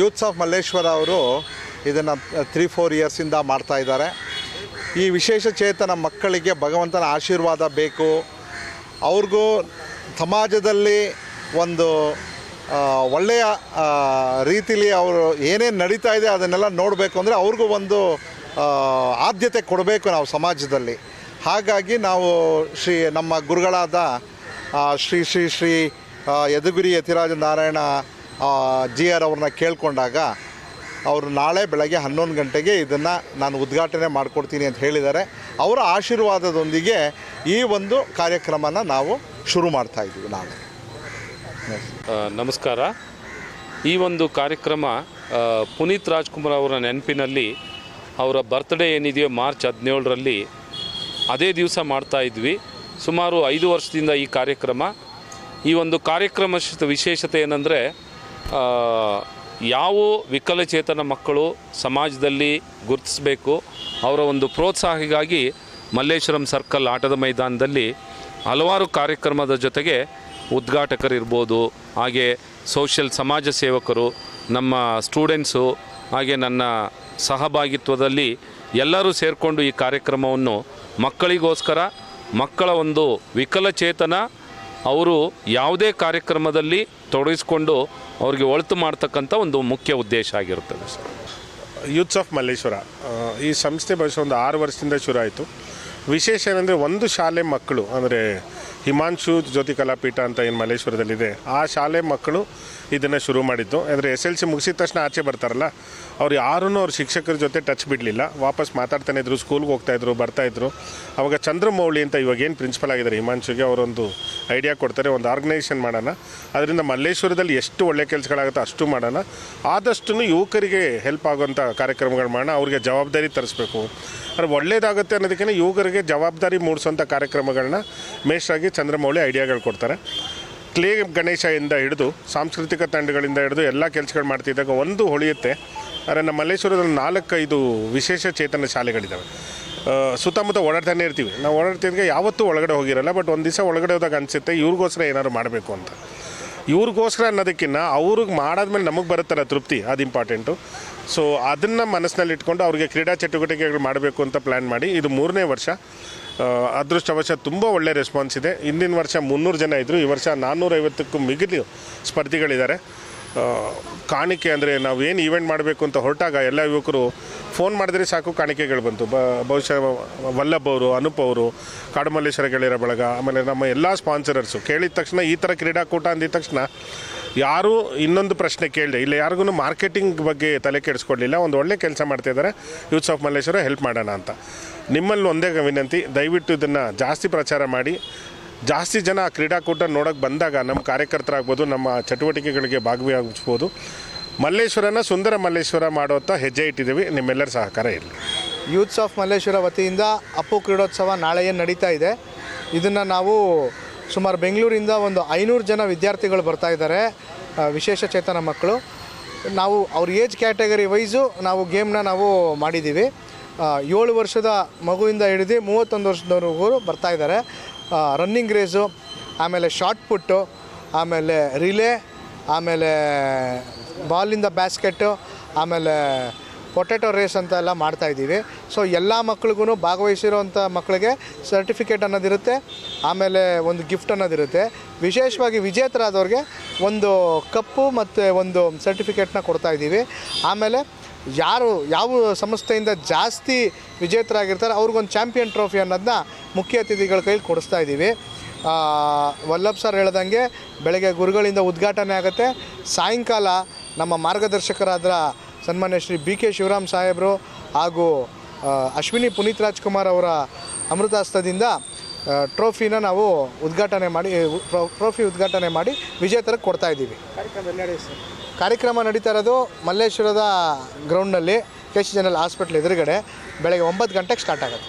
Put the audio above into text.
Youths of Malleshwara ಅವರು ಇದನ್ನು three four ಇಯರ್ಸಿಂದ ಮಾಡ್ತಾ ಇದ್ದಾರೆ. ಈ ವಿಶೇಷ ಚೇತನ ಮಕ್ಕಳಿಗೆ ಭಗವಂತನ ಆಶೀರ್ವಾದ ಬೇಕು. ಅವ್ರಿಗೂ ಸಮಾಜದಲ್ಲಿ ಒಂದು ಒಳ್ಳೆಯ ರೀತಿಲಿ ಅವರು ಏನೇನು ನಡೀತಾ ಇದೆ ಅದನ್ನೆಲ್ಲ ನೋಡಬೇಕು ಅಂದರೆ ಅವ್ರಿಗೂ ಒಂದು ಆದ್ಯತೆ ಕೊಡಬೇಕು ನಾವು ಸಮಾಜದಲ್ಲಿ. ಹಾಗಾಗಿ ನಾವು ಶ್ರೀ, ನಮ್ಮ ಗುರುಗಳಾದ ಶ್ರೀ ಶ್ರೀ ಶ್ರೀ ಯದುಗಿರಿ ಯತಿರಾಜ ನಾರಾಯಣ ಜಿ ಆರ್ ಅವ್ರನ್ನ ಕೇಳಿಕೊಂಡಾಗ ಅವರು ನಾಳೆ ಬೆಳಗ್ಗೆ ಹನ್ನೊಂದು ಗಂಟೆಗೆ ಇದನ್ನು ನಾನು ಉದ್ಘಾಟನೆ ಮಾಡಿಕೊಡ್ತೀನಿ ಅಂತ ಹೇಳಿದ್ದಾರೆ. ಅವರ ಆಶೀರ್ವಾದದೊಂದಿಗೆ ಈ ಒಂದು ಕಾರ್ಯಕ್ರಮನ ನಾವು ಶುರು ಮಾಡ್ತಾ ಇದ್ದೀವಿ ನಾಳೆ. ನಮಸ್ಕಾರ. ಈ ಒಂದು ಕಾರ್ಯಕ್ರಮ ಪುನೀತ್ ರಾಜ್ಕುಮಾರ್ ಅವರ ನೆನಪಿನಲ್ಲಿ ಅವರ ಬರ್ತ್ಡೇ ಏನಿದೆಯೋ ಮಾರ್ಚ್ ಹದಿನೇಳರಲ್ಲಿ ಅದೇ ದಿವಸ ಮಾಡ್ತಾ ಇದ್ವಿ. ಸುಮಾರು ಐದು ವರ್ಷದಿಂದ ಈ ಕಾರ್ಯಕ್ರಮ. ಈ ಒಂದು ಕಾರ್ಯಕ್ರಮ ವಿಶೇಷತೆ ಏನಂದರೆ ಯಾವ ವಿಕಲಚೇತನ ಮಕ್ಕಳು ಸಮಾಜದಲ್ಲಿ ಗುರುತಿಸಬೇಕು ಅವರ ಒಂದು ಪ್ರೋತ್ಸಾಹಿಗಾಗಿ ಮಲ್ಲೇಶ್ವರಂ ಸರ್ಕಲ್ ಆಟದ ಮೈದಾನದಲ್ಲಿ ಹಲವಾರು ಕಾರ್ಯಕ್ರಮದ ಜೊತೆಗೆ ಉದ್ಘಾಟಕರಿರ್ಬೋದು, ಹಾಗೆ ಸೋಷಿಯಲ್ ಸಮಾಜ ಸೇವಕರು, ನಮ್ಮ ಸ್ಟೂಡೆಂಟ್ಸು, ಹಾಗೆ ನನ್ನ ಸಹಭಾಗಿತ್ವದಲ್ಲಿ ಎಲ್ಲರೂ ಸೇರಿಕೊಂಡು ಈ ಕಾರ್ಯಕ್ರಮವನ್ನು ಮಕ್ಕಳಿಗೋಸ್ಕರ, ಮಕ್ಕಳ ಒಂದು ವಿಕಲಚೇತನ ಅವರು ಯಾವುದೇ ಕಾರ್ಯಕ್ರಮದಲ್ಲಿ ತೊಡಗಿಸ್ಕೊಂಡು ಅವ್ರಿಗೆ ಒಳಿತು ಮಾಡ್ತಕ್ಕಂಥ ಒಂದು ಮುಖ್ಯ ಉದ್ದೇಶ ಆಗಿರುತ್ತದೆ ಸರ್. ಯೂತ್ಸ್ ಆಫ್ ಮಲ್ಲೇಶ್ವರ ಈ ಸಂಸ್ಥೆ ಬಹುಶಃ ಒಂದು ಆರು ವರ್ಷದಿಂದ ಶುರು ಆಯಿತು. ವಿಶೇಷ ಏನಂದರೆ ಒಂದು ಶಾಲೆ ಮಕ್ಕಳು, ಅಂದರೆ ಹಿಮಾಂಶು ಜ್ಯೋತಿ ಕಲಾಪೀಠ ಅಂತ ಏನು ಮಲ್ಲೇಶ್ವರದಲ್ಲಿದೆ, ಆ ಶಾಲೆ ಮಕ್ಕಳು ಇದನ್ನು ಶುರು ಮಾಡಿದ್ದು. ಅಂದರೆ ಎಸ್ ಎಲ್ ಸಿ ಮುಗಿಸಿದ ತಕ್ಷಣ ಆಚೆ ಬರ್ತಾರಲ್ಲ, ಅವ್ರು ಯಾರೂ ಅವ್ರ ಶಿಕ್ಷಕರ ಜೊತೆ ಟಚ್ ಬಿಡಲಿಲ್ಲ. ವಾಪಸ್ ಮಾತಾಡ್ತಾನೆ ಇದ್ರು ಸ್ಕೂಲ್ಗೆ ಹೋಗ್ತಾಯಿದ್ರು ಬರ್ತಾಯಿದ್ರು ಅವಾಗ ಚಂದ್ರಮೌಳಿ ಅಂತ ಇವಾಗ ಏನು ಪ್ರಿನ್ಸಿಪಲ್ ಆಗಿದ್ದಾರೆ ಹಿಮಾಂಶುಗೆ, ಅವರೊಂದು ಐಡಿಯಾ ಕೊಡ್ತಾರೆ, ಒಂದು ಆರ್ಗನೈಸೇಷನ್ ಮಾಡೋಣ. ಅದರಿಂದ ಮಲ್ಲೇಶ್ವರದಲ್ಲಿ ಎಷ್ಟು ಒಳ್ಳೆ ಕೆಲಸಗಳಾಗುತ್ತೋ ಅಷ್ಟು ಮಾಡೋಣ. ಆದಷ್ಟು ಯುವಕರಿಗೆ ಹೆಲ್ಪ್ ಆಗುವಂಥ ಕಾರ್ಯಕ್ರಮಗಳು ಮಾಡೋಣ, ಅವ್ರಿಗೆ ಜವಾಬ್ದಾರಿ ತರಿಸ್ಬೇಕು. ಅದು ಒಳ್ಳೇದಾಗುತ್ತೆ ಅನ್ನೋದಕ್ಕಿಂತ ಯುವಕರಿಗೆ ಜವಾಬ್ದಾರಿ ಮೂಡಿಸುವಂಥ ಕಾರ್ಯಕ್ರಮಗಳನ್ನ ಮೇಷರಾಗಿ ಚಂದ್ರಮೌಳಿ ಐಡಿಯಾಗಳು ಕೊಡ್ತಾರೆ. ಕ್ಲೇ ಗಣೇಶದಿಂದ ಹಿಡಿದು, ಸಾಂಸ್ಕೃತಿಕ ತಂಡಗಳಿಂದ ಹಿಡಿದು ಎಲ್ಲ ಕೆಲಸಗಳು ಮಾಡ್ತಿದ್ದಾಗ ಒಂದು ಹೊಳೆಯುತ್ತೆ. ಆದರೆ ನಮ್ಮ ಮಲ್ಲೇಶ್ವರದಲ್ಲಿ ನಾಲ್ಕೈದು ವಿಶೇಷ ಚೇತನ ಶಾಲೆಗಳಿದ್ದಾವೆ ಸುತ್ತಮುತ್ತ ಓಡಾಡ್ತಾನೆ ಇರ್ತೀವಿ. ನಾವು ಓಡಾಡ್ತಿದ್ದಾಗ ಯಾವತ್ತೂ ಒಳಗಡೆ ಹೋಗಿರಲ್ಲ, ಬಟ್ ಒಂದು ದಿವಸ ಒಳಗಡೆ ಹೋದಾಗ ಅನಿಸುತ್ತೆ, ಇವ್ರಿಗೋಸ್ಕರ ಏನಾದ್ರು ಮಾಡಬೇಕು ಅಂತ. ಇವ್ರಿಗೋಸ್ಕರ ಅನ್ನೋದಕ್ಕಿಂತ ಅವ್ರಿಗೆ ಮಾಡಾದ್ಮೇಲೆ ನಮಗೆ ಬರುತ್ತಲ್ಲ ತೃಪ್ತಿ, ಅದು ಇಂಪಾರ್ಟೆಂಟು ಸೊ ಅದನ್ನು ಮನಸ್ಸಿನಲ್ಲಿ ಇಟ್ಕೊಂಡು ಅವ್ರಿಗೆ ಕ್ರೀಡಾ ಚಟುವಟಿಕೆಗಳು ಮಾಡಬೇಕು ಅಂತ ಪ್ಲ್ಯಾನ್ ಮಾಡಿ, ಇದು ಮೂರನೇ ವರ್ಷ. ಅದೃಷ್ಟವಶ ತುಂಬ ಒಳ್ಳೆ ರೆಸ್ಪಾನ್ಸ್ ಇದೆ. ಹಿಂದಿನ ವರ್ಷ ಮುನ್ನೂರು ಜನ ಇದ್ದರು ಈ ವರ್ಷ ನಾನ್ನೂರೈವತ್ತಕ್ಕೂ ಮಿಗಿಲು ಸ್ಪರ್ಧಿಗಳಿದ್ದಾರೆ. ಕಾಣಿಕೆ ಅಂದರೆ ನಾವು ಏನು ಈವೆಂಟ್ ಮಾಡಬೇಕು ಅಂತ ಹೊರಟಾಗ ಎಲ್ಲ ಯುವಕರು ಫೋನ್ ಮಾಡಿದ್ರೆ ಸಾಕು ಕಾಣಿಕೆಗಳು ಬಂತು. ಬ, ಬಹುಶಃ ವಲ್ಲಭ್ ಅವರು, ಅನುಪ್ ಅವರು, ಕಾಡುಮಲ್ಲೇಶ್ವರ ಗೆಳೆಯರ ಬಳಗ, ಆಮೇಲೆ ನಮ್ಮ ಎಲ್ಲ ಸ್ಪಾನ್ಸರರ್ಸು ಕೇಳಿದ ತಕ್ಷಣ ಈ ಥರ ಕ್ರೀಡಾಕೂಟ ಅಂದಿದ ತಕ್ಷಣ ಯಾರೂ ಇನ್ನೊಂದು ಪ್ರಶ್ನೆ ಕೇಳಿದೆ, ಇಲ್ಲ ಯಾರಿಗೂ ಮಾರ್ಕೆಟಿಂಗ್ ಬಗ್ಗೆ ತಲೆ ಕೆಡಿಸ್ಕೊಡ್ಲಿಲ್ಲ, ಒಂದು ಒಳ್ಳೆ ಕೆಲಸ ಮಾಡ್ತಿದ್ದಾರೆ ಯೂತ್ಸ್ ಆಫ್ ಮಲ್ಲೇಶ್ವರ ಹೆಲ್ಪ್ ಮಾಡೋಣ ಅಂತ. ನಿಮ್ಮಲ್ಲಿ ಒಂದೇ ವಿನಂತಿ, ದಯವಿಟ್ಟು ಇದನ್ನು ಜಾಸ್ತಿ ಪ್ರಚಾರ ಮಾಡಿ ಜಾಸ್ತಿ ಜನ ಕ್ರೀಡಾಕೂಟ ನೋಡೋಕೆ ಬಂದಾಗ ನಮ್ಮ ಕಾರ್ಯಕರ್ತರಾಗ್ಬೋದು, ನಮ್ಮ ಚಟುವಟಿಕೆಗಳಿಗೆ ಭಾಗವಹಿಸ್ಬೋದು ಮಲ್ಲೇಶ್ವರನ ಸುಂದರ ಮಲ್ಲೇಶ್ವರ ಮಾಡುವಂಥ ಹೆಜ್ಜೆ ಇಟ್ಟಿದ್ದೀವಿ. ನಿಮ್ಮೆಲ್ಲರ ಸಹಕಾರ ಇರಲಿ. ಯೂತ್ಸ್ ಆಫ್ ಮಲ್ಲೇಶ್ವರ ವತಿಯಿಂದ ಅಪ್ಪು ಕ್ರೀಡೋತ್ಸವ ನಾಳೆ ಏನು ನಡೀತಾ ಇದೆ. ಇದನ್ನು ನಾವು ಸುಮಾರು ಬೆಂಗಳೂರಿಂದ ಒಂದು ಐನೂರು ಜನ ವಿದ್ಯಾರ್ಥಿಗಳು ಬರ್ತಾ ಇದ್ದಾರೆ ವಿಶೇಷ ಚೇತನ ಮಕ್ಕಳು. ನಾವು ಅವ್ರ ಏಜ್ ಕ್ಯಾಟಗರಿ ವೈಸು ನಾವು ಗೇಮ್ನ ನಾವು ಮಾಡಿದ್ದೀವಿ. ಏಳು ವರ್ಷದ ಮಗುವಿಂದ ಹಿಡಿದು ಮೂವತ್ತೊಂದು ವರ್ಷದವರೆಗೂ ಬರ್ತಾ ಇದ್ದಾರೆ. ರನ್ನಿಂಗ್ ರೇಸು ಆಮೇಲೆ ಶಾರ್ಟ್ ಪುಟ್ಟು ಆಮೇಲೆ ರಿಲೇ ಆಮೇಲೆ ಬಾಲಿಂದ ಬ್ಯಾಸ್ಕೆಟ್ಟು ಆಮೇಲೆ ಪೊಟೆಟೊ ರೇಸ್ ಅಂತ ಎಲ್ಲ ಮಾಡ್ತಾಯಿದ್ದೀವಿ ಸೊ ಎಲ್ಲ ಮಕ್ಳಿಗೂ ಭಾಗವಹಿಸಿರೋಂಥ ಮಕ್ಕಳಿಗೆ ಸರ್ಟಿಫಿಕೇಟ್ ಅನ್ನೋದಿರುತ್ತೆ, ಆಮೇಲೆ ಒಂದು ಗಿಫ್ಟ್ ಅನ್ನೋದಿರುತ್ತೆ. ವಿಶೇಷವಾಗಿ ವಿಜೇತರಾದವ್ರಿಗೆ ಒಂದು ಕಪ್ಪು ಮತ್ತು ಒಂದು ಸರ್ಟಿಫಿಕೇಟ್ನ ಕೊಡ್ತಾ ಇದ್ದೀವಿ. ಆಮೇಲೆ ಯಾರು ಯಾವ ಸಂಸ್ಥೆಯಿಂದ ಜಾಸ್ತಿ ವಿಜೇತರಾಗಿರ್ತಾರೆ ಅವ್ರಿಗೊಂದು ಚಾಂಪಿಯನ್ ಟ್ರೋಫಿ ಅನ್ನೋದನ್ನ ಮುಖ್ಯ ಅತಿಥಿಗಳ ಕೈಲಿ ಕೊಡಿಸ್ತಾ ಇದ್ದೀವಿ. ವಲ್ಲಭ್ ಸರ್ ಹೇಳ್ದಂಗೆ ಬೆಳಗ್ಗೆ ಗುರುಗಳಿಂದ ಉದ್ಘಾಟನೆ ಆಗುತ್ತೆ. ಸಾಯಂಕಾಲ ನಮ್ಮ ಮಾರ್ಗದರ್ಶಕರಾದ ಸನ್ಮಾನ್ಯ ಶ್ರೀ ಬಿ ಕೆ ಶಿವರಾಮ್ ಸಾಹೇಬರು ಹಾಗೂ ಅಶ್ವಿನಿ ಪುನೀತ್ ರಾಜ್ಕುಮಾರ್ ಅವರ ಅಮೃತಾಸ್ತದಿಂದ ಟ್ರೋಫಿನ ನಾವು ಉದ್ಘಾಟನೆ ಮಾಡಿ ಟ್ರೋ- ಟ್ರೋಫಿ ಉದ್ಘಾಟನೆ ಮಾಡಿ ವಿಜೇತರಿಗೆ ಕೊಡ್ತಾ ಇದ್ದೀವಿ. ಕಾರ್ಯಕ್ರಮ ನಡೀತಾ ಇರೋದು ಮಲ್ಲೇಶ್ವರದ ಗ್ರೌಂಡ್ನಲ್ಲಿ ಕೆ ಸಿ ಜನರಲ್ ಹಾಸ್ಪಿಟ್ಲ್ ಎದುರುಗಡೆ. ಬೆಳಗ್ಗೆ ಒಂಬತ್ತು ಗಂಟೆಗೆ ಸ್ಟಾರ್ಟ್ ಆಗುತ್ತೆ.